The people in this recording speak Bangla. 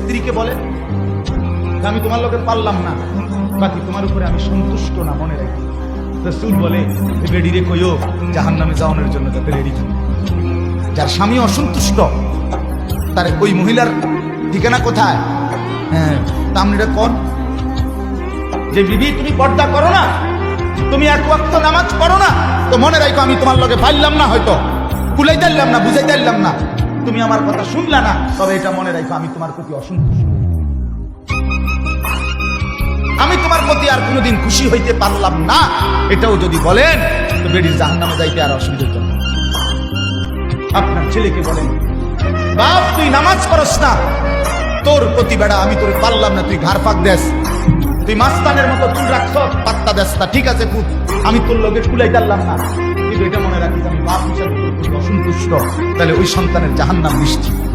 স্ত্রীকে বলে, আমি তোমার লোকে পারলাম না। বাকি তোমার উপরে আমি সন্তুষ্ট না, মনে রাখি। রসুল বলে রেডি রে কইও জাহান নামে যাওয়ানোর জন্য তাতে রেডি থাকো। যার স্বামী অসন্তুষ্ট, তার ওই মহিলার ঠিকানা কোথায়? হ্যাঁ তা আপনি এটা কর। যে বিবি, তুমি পর্দা করো না, তুমি এক ওয়াক্ত নামাজ পড়ো না, তো মনে রাখো আমি তোমার লগে পাইলাম না হয়তো। কুলাই দিলাম না, বুঝাই দিলাম না। তুমি আমার কথা শুনলা না, তবে এটা মনে রাখো, আমি তোমার প্রতি অসন্তুষ্ট। আমি তোমার প্রতি আর কোনোদিন খুশি হইতে পারলাম না। এটাও যদি বলেন, তো বেডির জাহান নামে যাইতে আর অসুবিধা হতো আপনার ছেলেকে বলেন, বাপ, তুই নামাজ পড়স না। তোর প্রতি বেড়া আমি তোরে পারলাম না, তুই ঘাড় পাক দেস। তুই মাস্তানের মতো চুল রাখছ, পাত্তা দেস না। ঠিক আছে, পুত, আমি তোর লোকের কুলাই দারলাম না। কিন্তু এটা মনে রাখিস অসন্তুষ্ট তাহলে ওই সন্তানের জাহান্নাম নিশ্চিত।